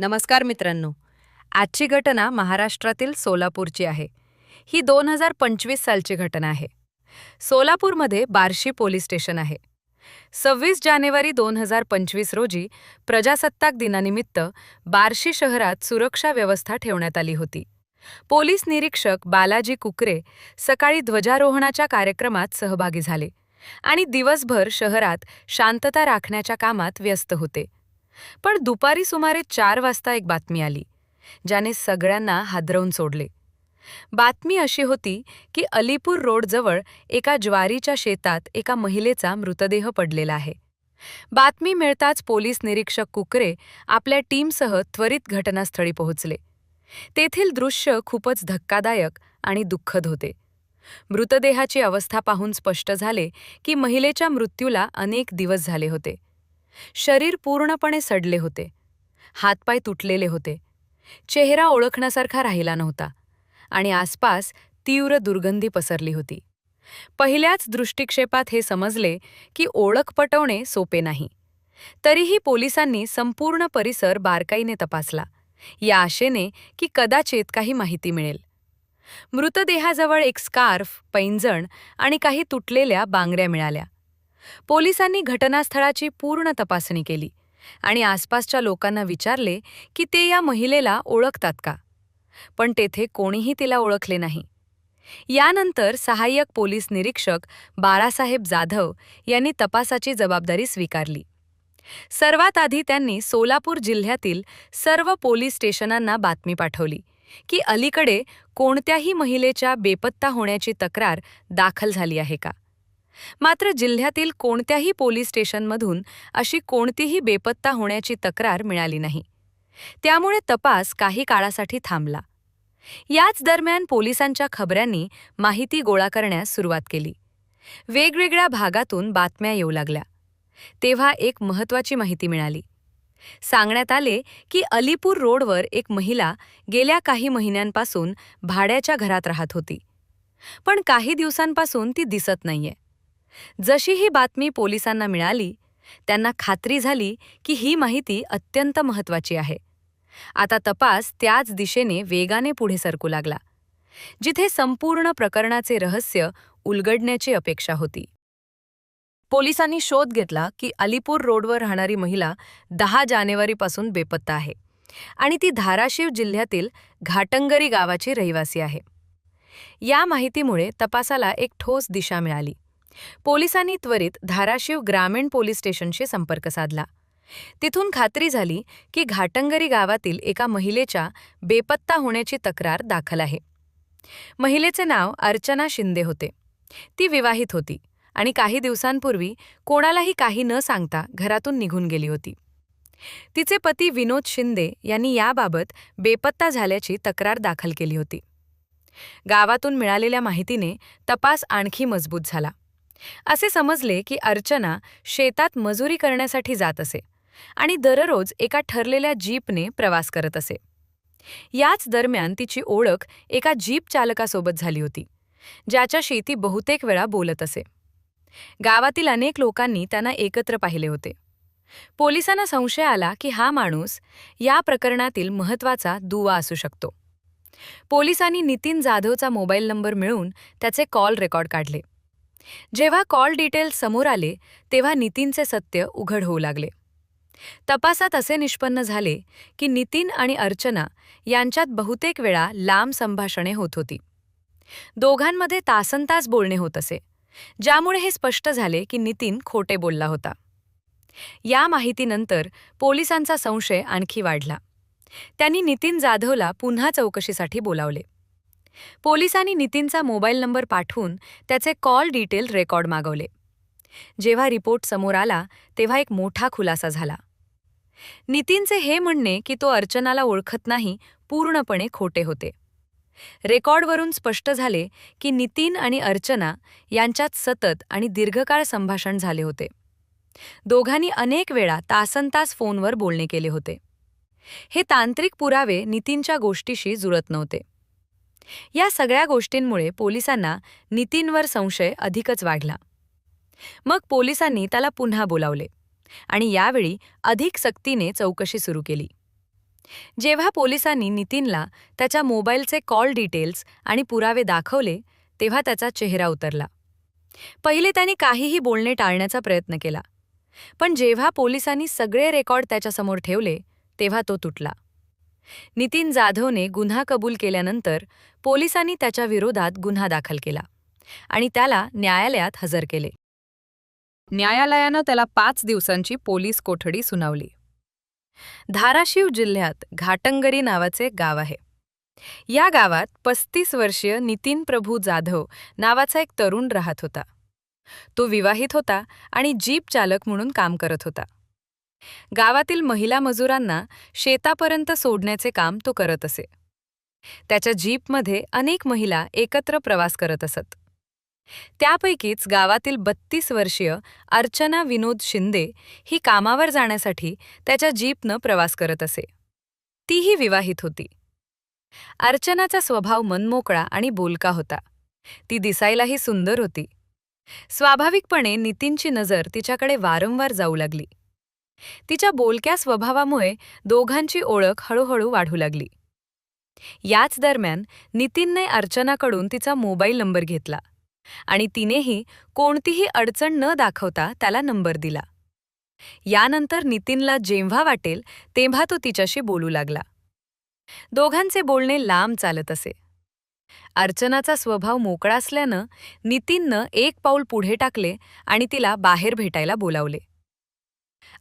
नमस्कार मित्रांनो. आजची घटना महाराष्ट्रातील सोलापूरची आहे. ही दोन हजार पंचवीस सालची घटना आहे. सोलापूरमध्ये बार्शी पोलीस स्टेशन आहे. सव्वीस जानेवारी दोन हजार पंचवीस रोजी प्रजासत्ताक दिनानिमित्त बार्शी शहरात सुरक्षा व्यवस्था ठेवण्यात आली होती. पोलीस निरीक्षक बालाजी कुकरे सकाळी ध्वजारोहणाच्या कार्यक्रमात सहभागी झाले आणि दिवसभर शहरात शांतता राखण्याच्या कामात व्यस्त होते. पण दुपारी सुमारे चार वाजता एक बातमी आली ज्याने सगळ्यांना हादरवून सोडले. बातमी अशी होती की अलीपूर रोडजवळ एका ज्वारीच्या शेतात एका महिलेचा मृतदेह पडलेला आहे. बातमी मिळताच पोलीस निरीक्षक कुकरे आपल्या टीमसह त्वरित घटनास्थळी पोहोचले. तेथील दृश्य खूपच धक्कादायक आणि दुःखद होते. मृतदेहाची अवस्था पाहून स्पष्ट झाले की महिलेच्या मृत्यूला अनेक दिवस झाले होते. शरीर पूर्णपणे सडले होते. हातपाय तुटलेले होते. चेहरा ओळखण्यासारखा राहिला नव्हता आणि आसपास तीव्र दुर्गंधी पसरली होती. पहिल्याच दृष्टिक्षेपात हे समजले की ओळख पटवणे सोपे नाही. तरीही पोलिसांनी संपूर्ण परिसर बारकाईने तपासला या आशेने की कदाचित काही माहिती मिळेल. मृतदेहाजवळ एक स्कार्फ पैंजण आणि काही तुटलेल्या बांगड्या मिळाल्या. पोलिसांनी घटनास्थळाची पूर्ण तपासणी केली आणि आसपासच्या लोकांना विचारले की ते या महिलेला ओळखतात का? पण तेथे कोणीही तिला ओळखले नाही. यानंतर सहाय्यक पोलीस निरीक्षक बाळासाहेब जाधव यांनी तपासाची जबाबदारी स्वीकारली. सर्वात आधी त्यांनी सोलापूर जिल्ह्यातील सर्व पोलीस स्टेशनांना बातमी पाठवली की अलीकडे कोणत्याही महिलेच्या बेपत्ता होण्याची तक्रार दाखल झाली आहे का? मात्र जिल्ह्यातील कोणत्याही पोलीस स्टेशनमधून अशी कोणतीही बेपत्ता होण्याची तक्रार मिळाली नाही. त्यामुळे तपास काही काळासाठी थांबला. याच दरम्यान पोलिसांच्या खबऱ्यांनी माहिती गोळा करण्यास सुरुवात केली. वेगवेगळ्या भागातून बातम्या येऊ लागल्या. तेव्हा एक महत्त्वाची माहिती मिळाली. सांगण्यात आले की अलीपूर रोडवर एक महिला गेल्या काही महिन्यांपासून भाड्याच्या घरात राहत होती. पण काही दिवसांपासून ती दिसत नाहीये. जशी ही बातमी पोलिसांना मिळाली त्यांना खात्री झाली की ही माहिती अत्यंत महत्त्वाची आहे. आता तपास त्याच दिशेने वेगाने पुढे सरकू लागला जिथे संपूर्ण प्रकरणाचे रहस्य उलगडण्याची अपेक्षा होती. पोलिसांनी शोध घेतला की अलीपूर रोडवर राहणारी महिला दहा जानेवारीपासून बेपत्ता आहे आणि ती धाराशिव जिल्ह्यातील घाटंगरी गावाची रहिवासी आहे. या माहितीमुळे तपासाला एक ठोस दिशा मिळाली. पोलिसांनी त्वरित धाराशिव ग्रामीण पोलीस स्टेशनशी संपर्क साधला. तिथून खात्री झाली की घाटंगरी गावातील एका महिलेच्या बेपत्ता होण्याची तक्रार दाखल आहे. महिलेचे नाव अर्चना शिंदे होते. ती विवाहित होती आणि काही दिवसांपूर्वी कोणालाही काही न सांगता घरातून निघून गेली होती. तिचे पती विनोद शिंदे यांनी याबाबत बेपत्ता झाल्याची तक्रार दाखल केली होती. गावातून मिळालेल्या माहितीने तपास आणखी मजबूत झाला. असे समजले की अर्चना शेतात मजुरी करण्यासाठी जात असे आणि दररोज एका ठरलेल्या जीपने प्रवास करत असे. याच दरम्यान तिची ओळख एका जीप चालकासोबत झाली होती ज्याच्याशी ती बहुतेक वेळा बोलत असे. गावातील अनेक लोकांनी त्यांना एकत्र पाहिले होते. पोलिसांना संशय आला की हा माणूस या प्रकरणातील महत्त्वाचा दुवा असू शकतो. पोलिसांनी नितीन जाधवचा मोबाईल नंबर मिळवून त्याचे कॉल रेकॉर्ड काढले. जेव्हा कॉल डिटेल्स समोर आले तेव्हा नितीनचे सत्य उघड होऊ लागले. तपासात असे निष्पन्न झाले की नितीन आणि अर्चना यांच्यात बहुतेक वेळा लांब संभाषणे होत होती. दोघांमध्ये तासनतास बोलणे होत असे ज्यामुळे हे स्पष्ट झाले की नितीन खोटे बोलला होता. या माहितीनंतर पोलिसांचा संशय आणखी वाढला. त्यांनी नितीन जाधवला पुन्हा चौकशीसाठी बोलावले. पोलिसांनी नितीनचा मोबाईल नंबर पाठवून त्याचे कॉल डिटेल रेकॉर्ड मागवले. जेव्हा रिपोर्ट समोर आला तेव्हा एक मोठा खुलासा झाला. नितीनचे हे म्हणणे की तो अर्चनाला ओळखत नाही पूर्णपणे खोटे होते. रेकॉर्डवरून स्पष्ट झाले की नितीन आणि अर्चना यांच्यात सतत आणि दीर्घकाळ संभाषण झाले होते. दोघांनी अनेक वेळा तासनतास फोनवर बोलणे केले होते. हे तांत्रिक पुरावे नितीनच्या गोष्टीशी जुळत नव्हते. या सगळ्या गोष्टींमुळे पोलिसांना नितीनवर संशय अधिकच वाढला. मग पोलिसांनी त्याला पुन्हा बोलावले आणि यावेळी अधिक सक्तीने चौकशी सुरू केली. जेव्हा पोलिसांनी नितीनला त्याच्या मोबाईलचे कॉल डिटेल्स आणि पुरावे दाखवले तेव्हा त्याचा चेहरा उतरला. पहिले त्याने काहीही बोलणे टाळण्याचा प्रयत्न केला. पण जेव्हा पोलिसांनी सगळे रेकॉर्ड त्याच्यासमोर ठेवले तेव्हा तो तुटला. नितीन जाधवने गुन्हा कबूल केल्यानंतर पोलिसांनी त्याच्या विरोधात गुन्हा दाखल केला आणि त्याला न्यायालयात हजर केले. न्यायालयानं त्याला पाच दिवसांची पोलीस कोठडी सुनावली. धाराशिव जिल्ह्यात घाटंगरी नावाचे गाव आहे. या गावात पस्तीस वर्षीय नितीन प्रभू जाधव नावाचा एक तरुण राहत होता. तो विवाहित होता आणि जीप चालक म्हणून काम करत होता. गावातील महिला मजुरांना शेतापर्यंत सोडण्याचे काम तो करत असे. त्याच्या जीपमध्ये अनेक महिला एकत्र प्रवास करत असत. त्यापैकीच गावातील बत्तीस वर्षीय अर्चना विनोद शिंदे ही कामावर जाण्यासाठी त्याच्या जीपनं प्रवास करत असे. तीही विवाहित होती. अर्चनाचा स्वभाव मनमोकळा आणि बोलका होता. ती दिसायलाही सुंदर होती. स्वाभाविकपणे नितीनची नजर तिच्याकडे वारंवार जाऊ लागली. तिच्या बोलक्या स्वभावामुळे दोघांची ओळख हळूहळू वाढू लागली. याच दरम्यान नितीनने अर्चनाकडून तिचा मोबाईल नंबर घेतला आणि तिनेही कोणतीही अडचण न दाखवता त्याला नंबर दिला. यानंतर नितीनला जेव्हा वाटेल तेव्हा तो तिच्याशी बोलू लागला. दोघांचे बोलणे लांब चालत असे. अर्चनाचा स्वभाव मोकळा असल्यानं नितीननं एक पाऊल पुढे टाकले आणि तिला बाहेर भेटायला बोलावले.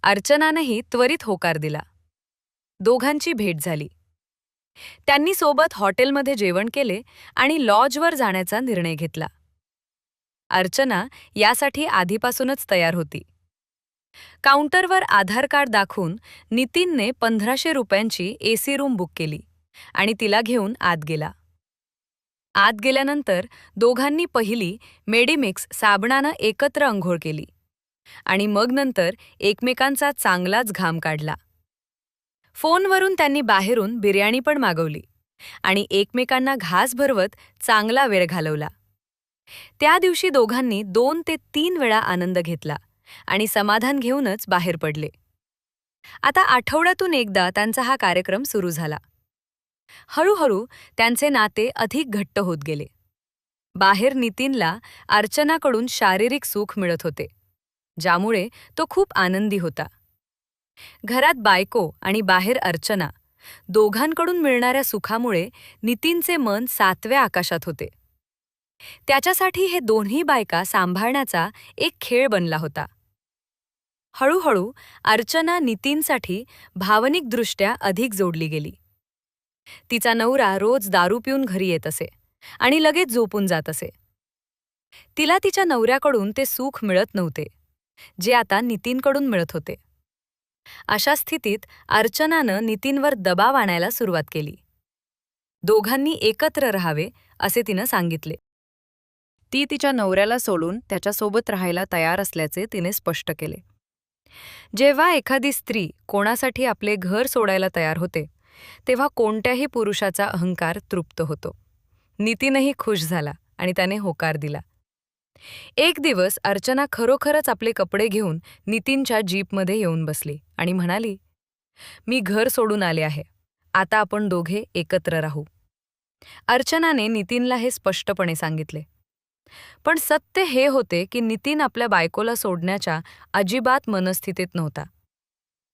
अर्चनानंही त्वरित होकार दिला. दोघांची भेट झाली. त्यांनी सोबत हॉटेलमध्ये जेवण केले आणि लॉजवर जाण्याचा निर्णय घेतला. अर्चना यासाठी आधीपासूनच तयार होती. काउंटरवर आधार कार्ड दाखवून नितीनने पंधराशे रुपयांची एसी रूम बुक केली आणि तिला घेऊन आत गेला. आत गेल्यानंतर दोघांनी पहिली मेडिमिक्स साबणानं एकत्र अंघोळ केली. आणि मग नंतर एकमेकांचा चांगलाच घाम काढला. फोनवरून त्यांनी बाहेरून बिर्याणी पण मागवली आणि एकमेकांना घास भरवत चांगला वेळ घालवला. त्या दिवशी दोघांनी दोन ते तीन वेळा आनंद घेतला आणि समाधान घेऊनच बाहेर पडले. आता आठवड्यातून एकदा त्यांचा हा कार्यक्रम सुरू झाला. हळूहळू त्यांचे नाते अधिक घट्ट होत गेले. बाहेर नितीनला अर्चनाकडून शारीरिक सुख मिळत होते. ज्यामुळे तो खूप आनंदी होता. घरात बायको आणि बाहेर अर्चना दोघांकडून मिळणाऱ्या सुखामुळे नितीनचे मन सातव्या आकाशात होते. त्याच्यासाठी हे दोन्ही बायका सांभाळण्याचा एक खेळ बनला होता. हळूहळू अर्चना नितीनसाठी भावनिकदृष्ट्या अधिक जोडली गेली. तिचा नवरा रोज दारू पिऊन घरी येत असे आणि लगेच झोपून जात असे. तिला तिच्या नवऱ्याकडून ते सुख मिळत नव्हते. जे आता नितीनकडून मिळत होते. अशा स्थितीत अर्चनानं नितीनवर दबाव आणायला सुरुवात केली. दोघांनी एकत्र राहावे असे तिनं सांगितले. ती तिच्या नवऱ्याला सोडून त्याच्यासोबत राहायला तयार असल्याचे तिने स्पष्ट केले. जेव्हा एखादी स्त्री कोणासाठी आपले घर सोडायला तयार होते तेव्हा कोणत्याही पुरुषाचा अहंकार तृप्त होतो. नितीनही खुश झाला आणि त्याने होकार दिला. एक दिवस अर्चना खरोखरच आपले कपडे घेऊन नितीनच्या जीपमध्ये येऊन बसली आणि म्हणाली मी घर सोडून आले आहे. आता आपण दोघे एकत्र राहू. अर्चनाने नितीनला हे स्पष्टपणे सांगितले. पण सत्य हे होते की नितीन आपल्या बायकोला सोडण्याच्या अजिबात मनस्थितीत नव्हता.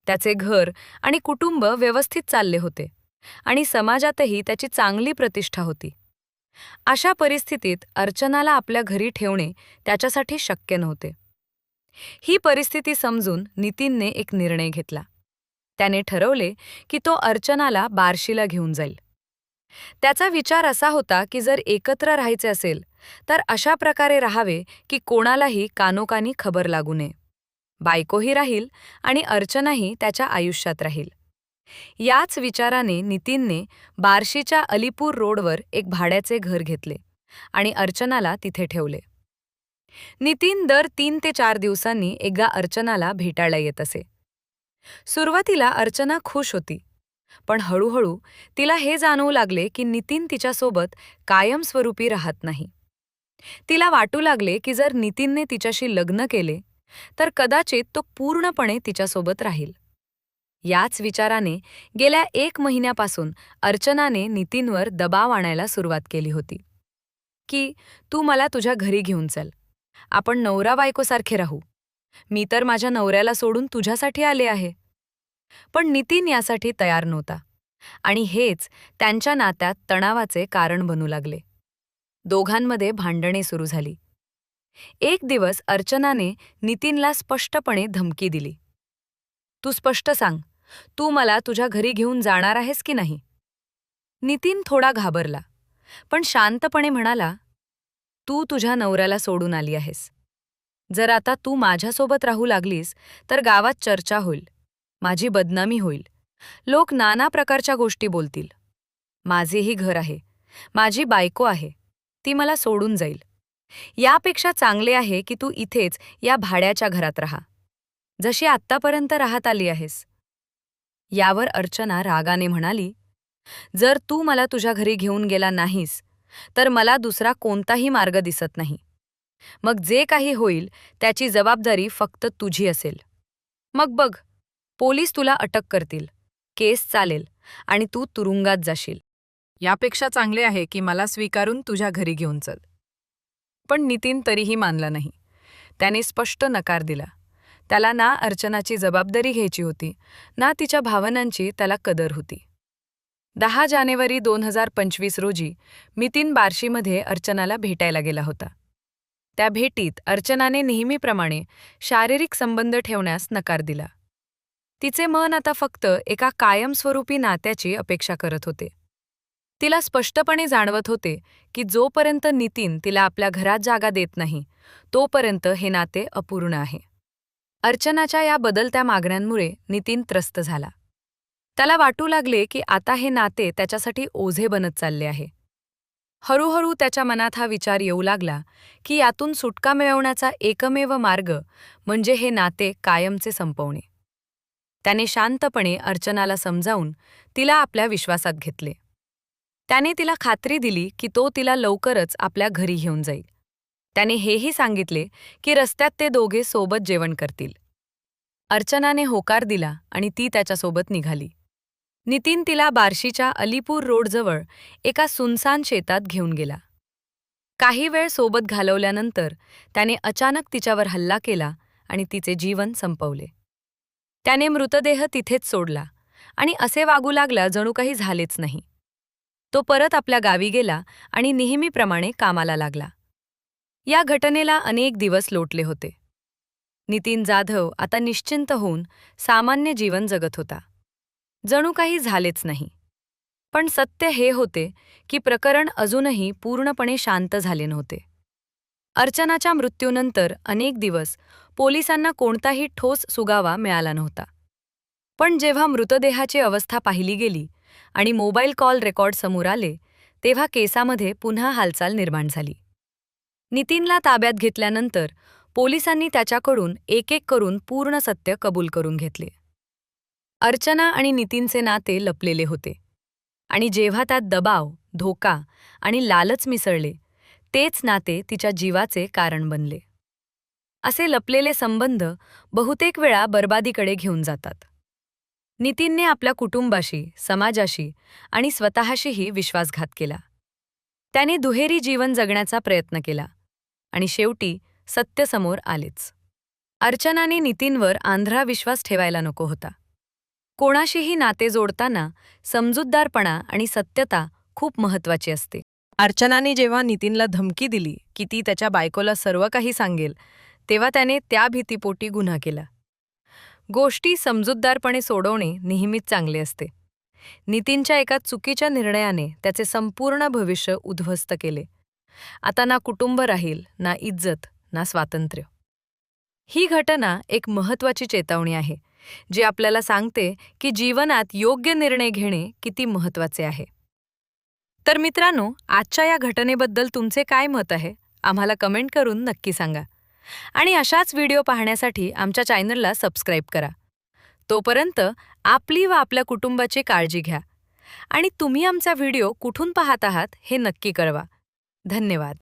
त्याचे घर आणि कुटुंब व्यवस्थित चालले होते आणि समाजातही त्याची चांगली प्रतिष्ठा होती. अशा परिस्थितीत अर्चनाला आपल्या घरी ठेवणे त्याच्यासाठी शक्य नव्हते. ही परिस्थिती समजून नितीनने एक निर्णय घेतला. त्याने ठरवले की तो अर्चनाला बार्शीला घेऊन जाईल. त्याचा विचार असा होता की जर एकत्र राहायचे असेल तर अशा प्रकारे राहावे की कोणालाही कानोकानी खबर लागू नये. बायकोही राहील आणि अर्चनाही त्याच्या आयुष्यात राहील. याच विचाराने नितीनने बार्शीच्या अलीपूर रोडवर एक भाड्याचे घर घेतले आणि अर्चनाला तिथे ठेवले. नितीन दर तीन ते चार दिवसांनी एकदा अर्चनाला भेटायला येत असे. सुरुवातीला अर्चना खुश होती पण हळूहळू तिला हे जाणवू लागले की नितीन तिच्यासोबत कायमस्वरूपी राहत नाही. तिला वाटू लागले की जर नितीनने तिच्याशी लग्न केले तर कदाचित तो पूर्णपणे तिच्यासोबत राहील. याच विचाराने गेल्या एक महिन्यापासून अर्चनाने नितीनवर दबाव आणायला सुरुवात केली होती. की तू मला तुझ्या घरी घेऊन चल. आपण नवरा बायकोसारखे राहू. मी तर माझ्या नवऱ्याला सोडून तुझ्यासाठी आले आहे. पण नितीन यासाठी तयार नव्हता. आणि हेच त्यांच्या नात्यात तणावाचे कारण बनू लागले. दोघांमध्ये भांडणे सुरू झाली. एक दिवस अर्चनाने नितीनला स्पष्टपणे धमकी दिली. तू स्पष्ट सांग. तू मला तुझ्या घरी घेऊन जाणार आहेस की नाही? नितीन थोडा घाबरला पण शांतपणे म्हणाला तू तुझ्या नवऱ्याला सोडून आली आहेस. जर आता तू माझ्यासोबत राहू लागलीस तर गावात चर्चा होईल माझी बदनामी होईल. लोक नाना प्रकारच्या गोष्टी बोलतील. माझेही घर आहे माझी बायको आहे ती मला सोडून जाईल. यापेक्षा चांगले आहे की तू इथेच या भाड्याच्या घरात राहा. जशी आत्तापर्यंत राहत आली आहेस यावर अर्चना रागाने म्हणाली जर तू मला तुझ्या घरी घेऊन गेला नाहीस तर मला दुसरा कोणताही मार्ग दिसत नाही. मग जे काही होईल त्याची जबाबदारी फक्त तुझी असेल. मग बघ पोलीस तुला अटक करतील केस चालेल आणि तू तुरुंगात जाशील. यापेक्षा चांगले आहे की मला स्वीकारून तुझ्या घरी घेऊन चल. पण नितीन तरीही मानला नाही. त्याने स्पष्ट नकार दिला. त्याला ना अर्चनाची जबाबदारी घ्यायची होती. ना तिच्या भावनांची त्याला कदर होती. दहा जानेवारी दोन हजार पंचवीस रोजी मितीन बार्शीमध्ये अर्चनाला भेटायला गेला होता. त्या भेटीत अर्चनाने नेहमीप्रमाणे शारीरिक संबंध ठेवण्यास नकार दिला. तिचे मन आता फक्त एका कायमस्वरूपी नात्याची अपेक्षा करत होते. तिला स्पष्टपणे जाणवत होते की जोपर्यंत नितीन तिला आपल्या घरात जागा देत नाही तोपर्यंत हे नाते अपूर्ण आहे. अर्चनाच्या या बदलत्या मागण्यांमुळे नितीन त्रस्त झाला. त्याला वाटू लागले की आता हे नाते त्याच्यासाठी ओझे बनत चालले आहे. हळूहळू त्याच्या मनात हा विचार येऊ लागला की यातून सुटका मिळवण्याचा एकमेव मार्ग म्हणजे हे नाते कायमचे संपवणे. त्याने शांतपणे अर्चनाला समजावून तिला आपल्या विश्वासात घेतले. त्याने तिला खात्री दिली की तो तिला लवकरच आपल्या घरी घेऊन जाईल. त्याने हेही सांगितले की रस्त्यात ते दोघे सोबत जेवण करतील. अर्चनाने होकार दिला आणि ती त्याच्यासोबत निघाली. नितीन तिला बार्शीच्या अलीपूर रोडजवळ एका सुनसान शेतात घेऊन गेला. काही वेळ सोबत घालवल्यानंतर त्याने अचानक तिच्यावर हल्ला केला आणि तिचे जीवन संपवले. त्याने मृतदेह तिथेच सोडला आणि असे वागू लागला जणू काही झालेच नाही. तो परत आपल्या गावी गेला आणि नेहमीप्रमाणे कामाला लागला. या घटनेला अनेक दिवस लोटले होते. नितीन जाधव आता निश्चिंत होऊन सामान्य जीवन जगत होता. जणू काही झालेच नाही. पण सत्य हे होते की प्रकरण अजूनही पूर्णपणे शांत झाले नव्हते. अर्चनाच्या मृत्यूनंतर अनेक दिवस पोलिसांना कोणताही ठोस सुगावा मिळाला नव्हता. पण जेव्हा मृतदेहाची अवस्था पाहिली गेली आणि मोबाईल कॉल रेकॉर्ड समोर आले तेव्हा केसामध्ये पुन्हा हालचाल निर्माण झाली. नितीनला ताब्यात घेतल्यानंतर पोलिसांनी त्याच्याकडून एक एक करून पूर्ण सत्य कबूल करून घेतले. अर्चना आणि नितीनचे नाते लपलेले होते. आणि जेव्हा त्यात दबाव धोका आणि लालच मिसळले तेच नाते तिच्या जीवाचे कारण बनले. असे लपलेले संबंध बहुतेक वेळा बर्बादीकडे घेऊन जातात. नितीनने आपल्या कुटुंबाशी समाजाशी आणि स्वतःशीही विश्वासघात केला. त्याने दुहेरी जीवन जगण्याचा प्रयत्न केला. आणि शेवटी सत्यसमोर आलेच. अर्चनाने नितीनवर आंध्रा विश्वास ठेवायला नको होता. कोणाशीही नाते जोडताना समजूतदारपणा आणि सत्यता खूप महत्वाची असते. अर्चनाने जेव्हा नितीनला धमकी दिली की ती त्याच्या बायकोला सर्व काही सांगेल तेव्हा त्याने त्या भीतीपोटी गुन्हा केला. गोष्टी समजूतदारपणे सोडवणे नेहमीच चांगले असते. नितीनच्या एका चुकीच्या निर्णयाने त्याचे संपूर्ण भविष्य उद्ध्वस्त केले. आता ना कुटुंब राहील ना इज्जत ना स्वातंत्र्य. ही घटना एक महत्त्वाची चेतावणी आहे जी आपल्याला सांगते की जीवनात योग्य निर्णय घेणे किती महत्त्वाचे आहे. तर मित्रांनो आजच्या या घटनेबद्दल तुमचे काय मत आहे आम्हाला कमेंट करून नक्की सांगा. आणि अशाच व्हिडिओ पाहण्यासाठी आमच्या चॅनलला सबस्क्राईब करा. तोपर्यंत आपली व आपल्या कुटुंबाची काळजी घ्या. आणि तुम्ही आमचा व्हिडिओ कुठून पाहत आहात हे नक्की कळवा. धन्यवाद.